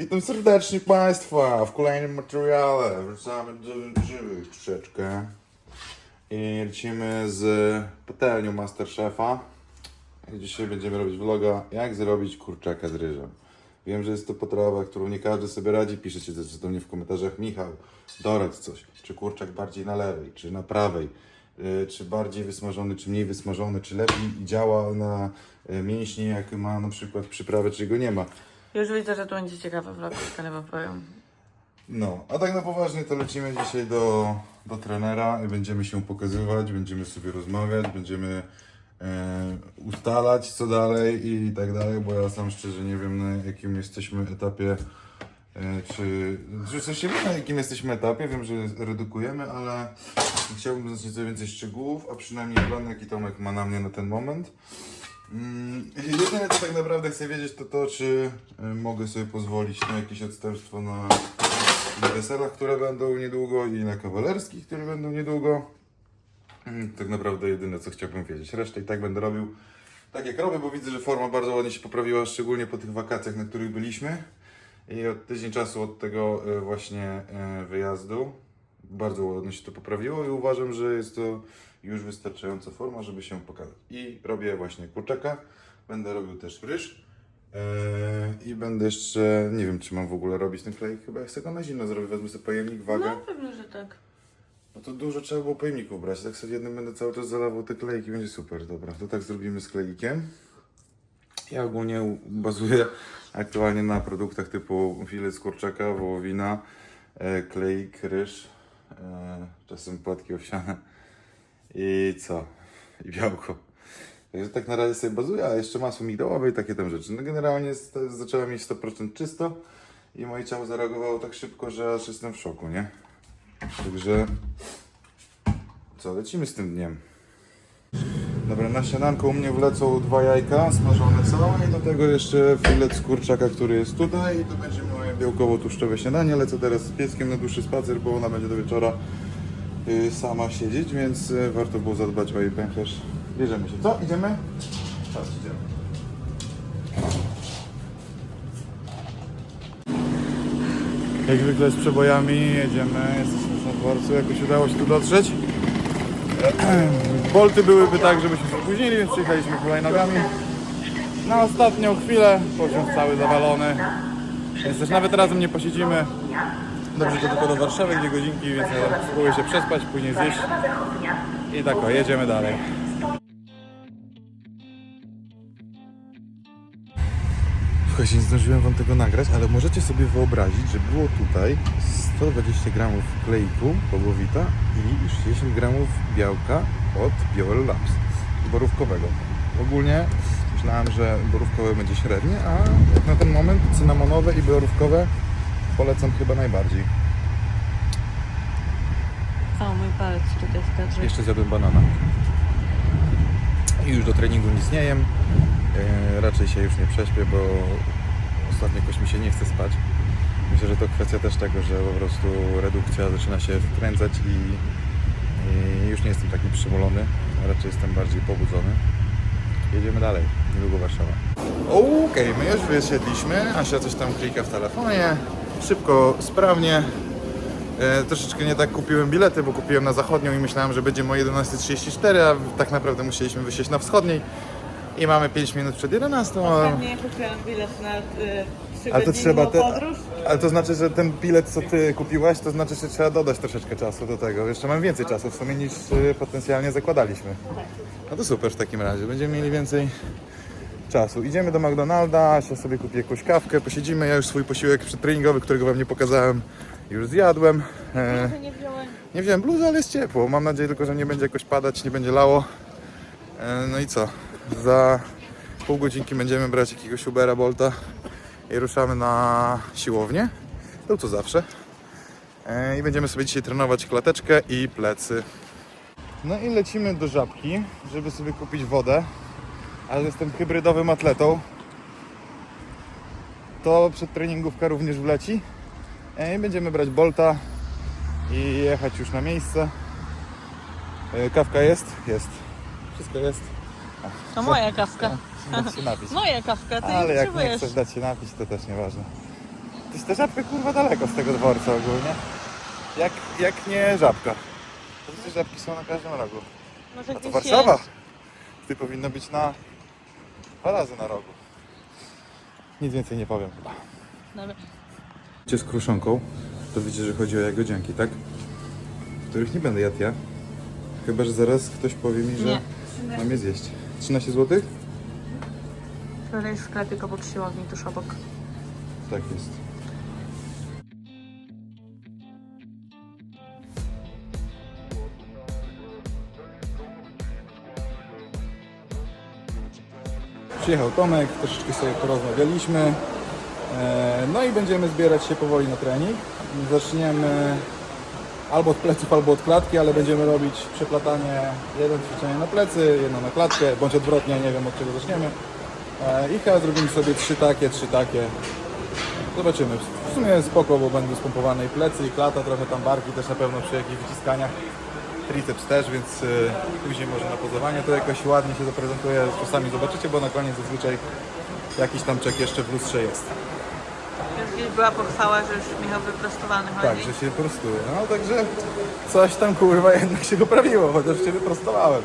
Witam serdecznie Państwa w kolejnym materiale. Wracamy do żywych troszeczkę. I lecimy z patelnią Masterchefa. Dzisiaj będziemy robić vloga, jak zrobić kurczaka z ryżem. Wiem, że jest to potrawa, którą nie każdy sobie radzi. Piszecie też do mnie w komentarzach, Michał, doradź coś. Czy kurczak bardziej na lewej, czy na prawej? Y, Czy bardziej wysmażony, czy mniej wysmażony? Czy lepiej działa na y, mięśnie, jak ma na przykład przyprawę, czy go nie ma? Już widzę, że to będzie ciekawy vlog, ale wam powiem. No, a tak na poważnie to lecimy dzisiaj do, do trenera i będziemy się pokazywać, będziemy sobie rozmawiać, będziemy e, ustalać co dalej i tak dalej, bo ja sam szczerze nie wiem na jakim jesteśmy etapie, e, czy, czy w sensie wiem na jakim jesteśmy etapie, wiem, że redukujemy, ale chciałbym znać nieco więcej szczegółów, a przynajmniej plan jaki Tomek ma na mnie na ten moment. Mm, Jedyne co tak naprawdę chcę wiedzieć to to, czy e, mogę sobie pozwolić na jakieś odstępstwo na, na weselach, które będą niedługo i na kawalerskich, które będą niedługo. Mm, Tak naprawdę jedyne co chciałbym wiedzieć. Resztę i tak będę robił tak jak robię, bo widzę, że forma bardzo ładnie się poprawiła, szczególnie po tych wakacjach, na których byliśmy. I od tydzień czasu od tego e, właśnie e, wyjazdu bardzo ładnie się to poprawiło i uważam, że jest to już wystarczająca forma, żeby się pokazać. I robię właśnie kurczaka, będę robił też ryż e, i będę jeszcze, nie wiem czy mam w ogóle robić ten klej, chyba chcę go na zimno zrobić, wezmę sobie pojemnik, wagę. No, pewnie, że tak. No to dużo trzeba było pojemników brać, tak sobie jednym będę cały czas zalewał te klejki, będzie super, dobra, to tak zrobimy z kleikiem. Ja ogólnie bazuję aktualnie na produktach typu filet z kurczaka, wołowina, e, kleik, ryż, e, czasem płatki owsiane i co? I białko. Także tak na razie sobie bazuję, a jeszcze masło migdałowe i takie tam rzeczy. No generalnie zacząłem mieć 100% czysto i moje ciało zareagowało tak szybko, że aż jestem w szoku, nie? Także co, lecimy z tym dniem. Dobra, na śniadanko u mnie wlecą dwa jajka smażone całe i do tego jeszcze filet z kurczaka, który jest tutaj i to będzie moje białkowo-tłuszczowe śniadanie. Lecę teraz z pieskiem na dłuższy spacer, bo ona będzie do wieczora sama siedzieć, więc y, warto było zadbać o jej pęcherz. Bierzemy się. Co? Idziemy? Czas, idziemy. Jak zwykle z przebojami jedziemy, jesteśmy na dworcu, jakoś udało się tu dotrzeć. Bolty byłyby tak, żebyśmy się opóźnili, więc przyjechaliśmy hulajnogami. Na ostatnią chwilę, pociąg cały zawalony, więc też nawet razem nie posiedzimy. Dobrze to tylko do Warszawy, dwie godzinki, więc spróbuję się przespać, później zjeść. I tak o, jedziemy dalej. Słuchajcie, nie zdążyłem wam tego nagrać, ale możecie sobie wyobrazić, że było tutaj 120 gramów kleiku bobowita i 60 gramów białka od Biol Labs, borówkowego. Ogólnie myślałem, że borówkowe będzie średnie, a na ten moment cynamonowe i borówkowe polecam chyba najbardziej. O, mój palec tutaj w kadrze. Jeszcze zjadłem banana. I już do treningu nic nie jem. E, raczej się już nie prześpię, bo ostatnio jakoś mi się nie chce spać. Myślę, że to kwestia też tego, że po prostu redukcja zaczyna się wkręcać i, i już nie jestem taki przymulony. Raczej jestem bardziej pobudzony. Jedziemy dalej. Niedługo Warszawa. Okej, my już wysiedliśmy. Asia coś tam klika w telefonie. Szybko, sprawnie. E, troszeczkę nie tak kupiłem bilety, bo kupiłem na zachodnią i myślałem, że będzie o 11.34, a tak naprawdę musieliśmy wysiąść na wschodniej i mamy 5 minut przed 11. A, Nie kupiłam bilet na y, ale to trzeba te, podróż. ale to znaczy, że ten bilet, co ty kupiłaś, to znaczy, że trzeba dodać troszeczkę czasu do tego. Jeszcze mam więcej czasu w sumie niż y, potencjalnie zakładaliśmy. No to super w takim razie, będziemy mieli więcej czasu. Idziemy do McDonalda, Asia sobie kupi jakąś kawkę, posiedzimy. Ja już swój posiłek przedtreningowy, którego wam nie pokazałem, już zjadłem. E, Nie wziąłem. nie wziąłem bluzy, ale jest ciepło. Mam nadzieję tylko, że nie będzie jakoś padać, nie będzie lało. E, No i co? Za pół godzinki będziemy brać jakiegoś Ubera, Bolta i ruszamy na siłownię. To co zawsze. E, I będziemy sobie dzisiaj trenować klateczkę i plecy. No i lecimy do żabki, żeby sobie kupić wodę. Ale jestem hybrydowym atletą. To przedtreningówka również wleci. E, I będziemy brać Bolta i jechać już na miejsce. E, Kawka jest? Jest. Wszystko jest. To moja kawka. Dać się napić. Moja kawka, ty Ale jak nie chcesz dać się napić, to też nieważne. Gdzieś te żabka kurwa daleko z tego dworca ogólnie. Jak, jak nie żabka. To przecież żabki są na każdym rogu. Może A to Warszawa. jest. Ty powinno być na dwa razy na rogu. Nic więcej nie powiem chyba. Dobra. Cię z kruszonką, to wiecie, że chodzi o jagodzianki, tak? Których nie będę jadł ja. Chyba, że zaraz ktoś powie mi, że Nie. mam je zjeść. 13 zł? Tutaj jest sklepik obok siłowni, tuż obok. Tak jest. Przyjechał Tomek, troszeczkę sobie porozmawialiśmy. E, No i będziemy zbierać się powoli na trening. Zaczniemy albo od pleców, albo od klatki, ale będziemy robić przeplatanie, jedno ćwiczenie na plecy, jedno na klatkę, bądź odwrotnie, nie wiem od czego zaczniemy. E, I chyba zrobimy sobie trzy takie, trzy takie. Zobaczymy. W sumie spoko, bo będą spompowane i plecy, i klata, trochę tam barki też na pewno przy jakichś wyciskaniach. Triceps też, więc y, później może na pozowanie to jakoś ładnie się zaprezentuje. Czasami zobaczycie, bo na koniec zazwyczaj jakiś tam czek jeszcze w lustrze jest. Już gdzieś była pochwała, że już Michał wyprostowany chodzi. Tak, że się prostuje. No także coś tam kurwa jednak się poprawiło, chociaż się wyprostowałem.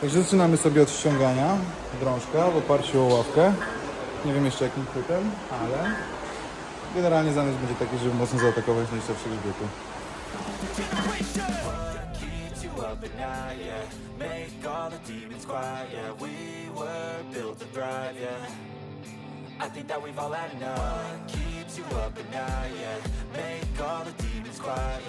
Także zaczynamy sobie od ściągania drążka w oparciu o ławkę. Nie wiem jeszcze jakim chwytem, ale generalnie zamysł będzie taki, żeby mocno zaatakować thrive, yeah. I yeah.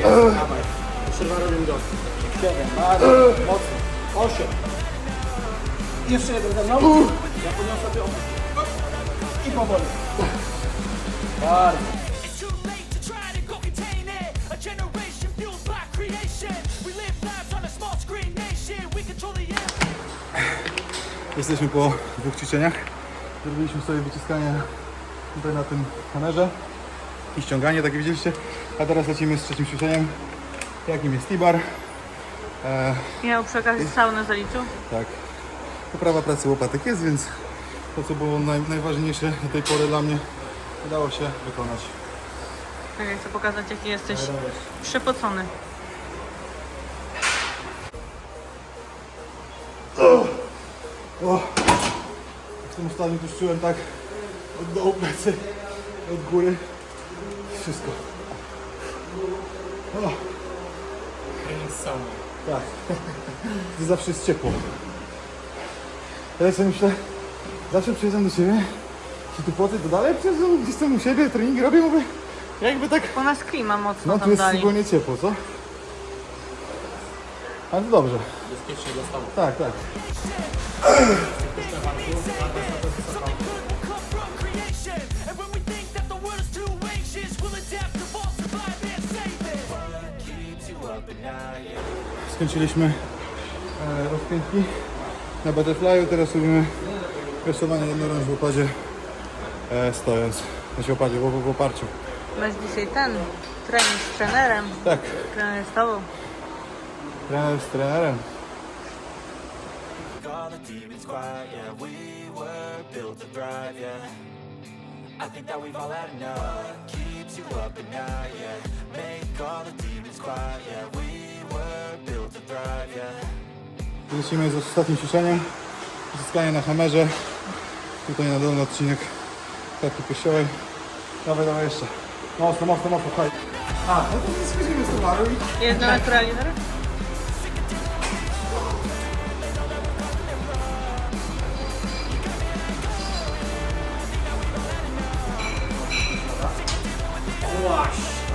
Don't Trzyma robimy do 7, bardzo mocno, 8. Jeszcze jeden ze. I powoli. Go. Jesteśmy po dwóch ćwiczeniach. Zrobiliśmy sobie wyciskanie tutaj na tym kamerze i ściąganie, tak jak widzieliście. A teraz lecimy z trzecim ćwiczeniem, jakim jest T-bar. E, Michał przy okazji saunę zaliczył. tak, poprawa pracy łopatek jest, więc to co było naj, najważniejsze do tej pory dla mnie udało się wykonać. Tak, ja chcę pokazać jaki jesteś przepocony. O, w tym ostatnim już czułem tak od dołu plecy, od góry, wszystko. O. Tak. To zawsze jest ciepło. Ja sobie myślę, zawsze przyjeżdżam do siebie, się tu poty, to dalej przyjeżdżam, gdzieś tam u siebie, treningi robię, mówię, jakby tak, U nas klima mocno no tu tam jest dali. szczególnie ciepło, co? Ale to dobrze. Bezpiecznie dla stanu. Tak, tak. Skończyliśmy e, rozpiętki na butterflyu, teraz robimy rysowanie jednorącz w opadzie e, stojąc. Znaczy w opadzie, w, w oparciu. Masz dzisiaj ten trening z trenerem. Tak, Trener z tobą. trener z trenerem. All the demons quiet, yeah. We were built to thrive, yeah. I think that we've all had enough. Keeps you up at night, yeah. Make all the demons quiet, yeah. We were built to thrive, yeah. Lecimy z ostatnim ćwiczeniem. Zyskanie na hamerze. Tutaj na dolny odcinek taki kościołek. Dawaj, dawaj jeszcze. Mocno, mocno, mocno, chodź. A, no to schodzimy z towaru i Jedno naturalizer?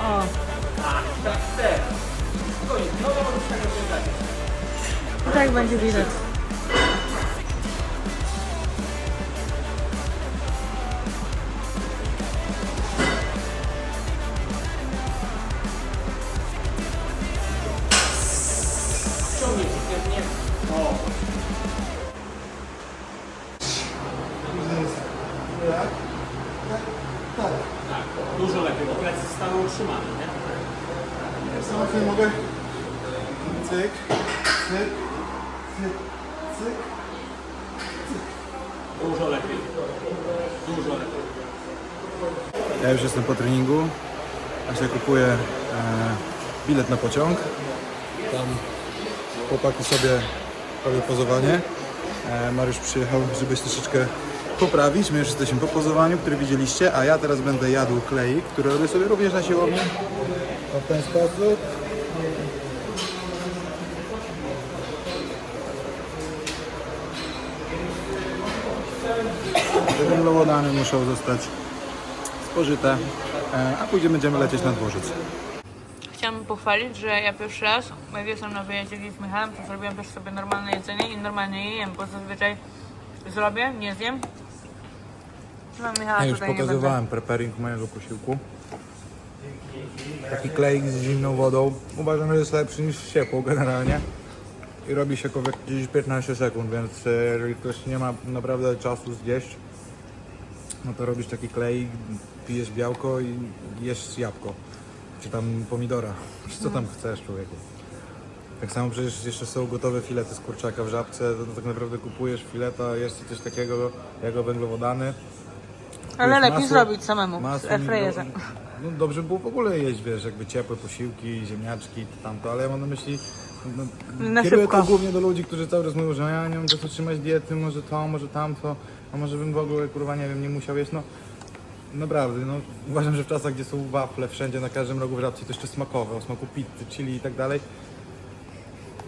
O, Tak. Spokojnie, no to możesz tego się i tak będzie widać. Ja już jestem po treningu. Asia kupuje e, bilet na pociąg. Tam chłopaki sobie robią pozowanie. E, Mariusz przyjechał, żeby się troszeczkę poprawić. My już jesteśmy po pozowaniu, który widzieliście, a ja teraz będę jadł kleik, który robię sobie również na siłowni. O, w ten sposób. Te węglowodany muszą zostać spożyte, e, a później będziemy lecieć na dworzec. Chciałam pochwalić, że ja pierwszy raz, jak jestem na wyjeździe gdzieś z Michałem, to zrobiłam też sobie normalne jedzenie i normalnie je jem, bo zazwyczaj zrobię, nie zjem. No Michała Ja już pokazywałem preparing mojego posiłku. Taki kleik z zimną wodą. Uważam, że jest lepszy niż ciepło generalnie. I robi się go w jakieś 15 sekund, więc e, jeżeli ktoś nie ma naprawdę czasu zjeść, no to robisz taki kleik, pijesz białko i jesz jabłko. Czy tam pomidora. Czy co tam chcesz człowieku. Tak samo przecież jeszcze są gotowe filety z kurczaka w żabce, to tak naprawdę kupujesz fileta, jest coś takiego jak węglowodany, Ale lepiej masło- zrobić samemu, z masło mi- No dobrze było w ogóle jeść, wiesz, jakby ciepłe posiłki, ziemniaczki, to tamto, ale ja mam na myśli... No, kieruję to głównie do ludzi, którzy cały czas mówią, że ja nie mam czasu trzymać diety, może to, może tamto, a może bym w ogóle, kurwa, nie wiem, nie musiał jeść, no... Naprawdę, no uważam, że w czasach, gdzie są wafle wszędzie, na każdym rogu w żabce, to jeszcze smakowe, o smaku pizzy, chili i tak dalej,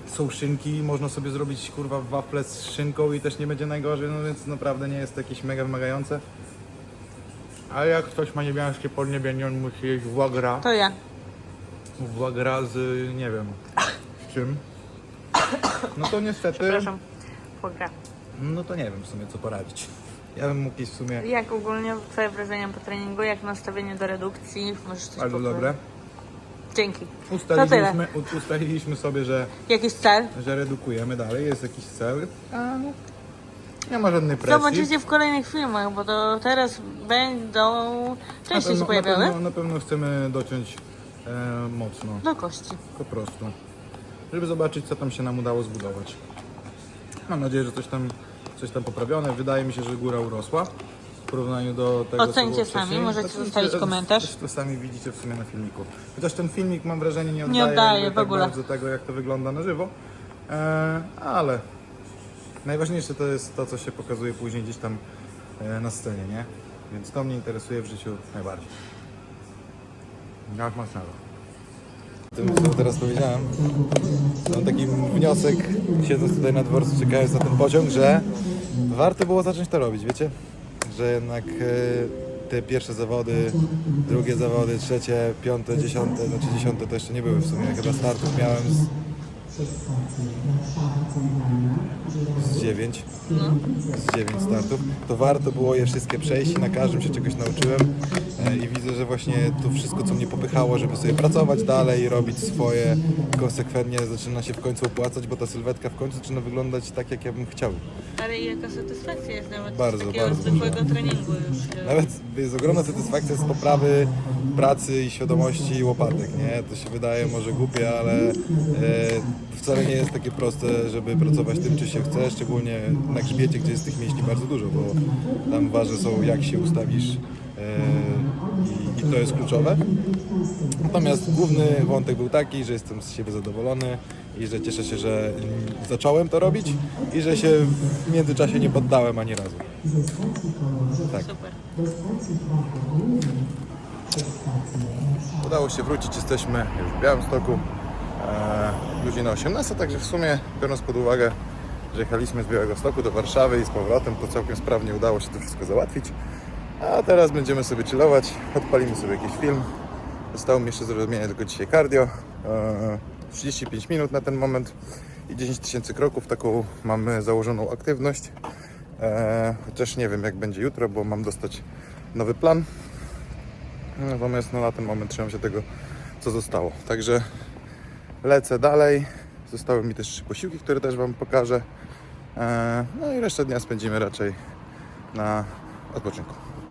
są szynki, można sobie zrobić kurwa wafle z szynką i też nie będzie najgorzej, no więc naprawdę nie jest to jakieś mega wymagające. A jak ktoś ma niebiańskie podniebienie, on musi jeść włagra, To ja. włagra z nie wiem czym. No to niestety, Przepraszam. No to nie wiem w sumie co poradzić. Ja bym mógł iść w sumie Jak ogólnie twoje wrażenia po treningu, jak nastawienie do redukcji? Możesz coś bardzo powiedzieć? dobre. Dzięki. Ustaliliśmy, u- ustaliliśmy sobie, że, Jakiś cel? że redukujemy dalej, jest jakiś cel. A no, nie ma żadnej presji. Zobaczycie w kolejnych filmach, bo to teraz będą częściej się na, pojawiały. pewno, na pewno chcemy dociąć e, mocno, Do kości. po prostu, żeby zobaczyć, co tam się nam udało zbudować. Mam nadzieję, że coś tam, coś tam poprawione. Wydaje mi się, że góra urosła w porównaniu do tego, co Ocencie było sami, możecie Oczywiście, zostawić komentarz. Zresztą sami widzicie w sumie na filmiku. Chociaż ten filmik, mam wrażenie, nie oddaje, Nie oddaje w ogóle. tak bardzo tego, jak to wygląda na żywo. E, ale najważniejsze to jest to, co się pokazuje później gdzieś tam e, na scenie, nie? Więc to mnie interesuje w życiu najbardziej. Jak masz Tym, co teraz powiedziałem, mam taki wniosek, siedząc tutaj na dworcu, czekając na ten pociąg, że warto było zacząć to robić, wiecie? Że jednak e, te pierwsze zawody, drugie zawody, trzecie, piąte, dziesiąte, znaczy dziesiąte to jeszcze nie były w sumie, chyba startów miałem z, z dziewięć, z dziewięć startów, to warto było je wszystkie przejść i na każdym się czegoś nauczyłem E, i widzę, że właśnie to wszystko, co mnie popychało, żeby sobie pracować dalej, robić swoje konsekwentnie, zaczyna się w końcu opłacać, bo ta sylwetka w końcu zaczyna wyglądać tak, jak ja bym chciał. Ale jaka satysfakcja jest nawet Bardzo, z takiego bardzo zwykłego treningu już. Nawet jest ogromna satysfakcja z poprawy pracy i świadomości łopatek, nie? To się wydaje może głupie, ale e, wcale nie jest takie proste, żeby pracować tym, czy się chce, szczególnie na grzbiecie, gdzie jest tych mięśni bardzo dużo, bo tam ważne są, jak się ustawisz e, i, i to jest kluczowe. Natomiast główny wątek był taki, że jestem z siebie zadowolony i że cieszę się, że mm, zacząłem to robić i że się w międzyczasie nie poddałem ani razu. Tak. Super. Udało się wrócić, jesteśmy już w Białymstoku. E, godzina 18, także w sumie biorąc pod uwagę, że jechaliśmy z Białegostoku do Warszawy i z powrotem, to całkiem sprawnie udało się to wszystko załatwić. A teraz będziemy sobie chillować, odpalimy sobie jakiś film. Zostało mi jeszcze zrobienia tylko dzisiaj cardio. E, 35 minut na ten moment i 10 tysięcy kroków, taką mamy założoną aktywność. E, chociaż nie wiem jak będzie jutro, bo mam dostać nowy plan. Natomiast no, na ten moment trzymam się tego, co zostało. Także lecę dalej. Zostały mi też trzy posiłki, które też Wam pokażę. E, No i resztę dnia spędzimy raczej na odpoczynku.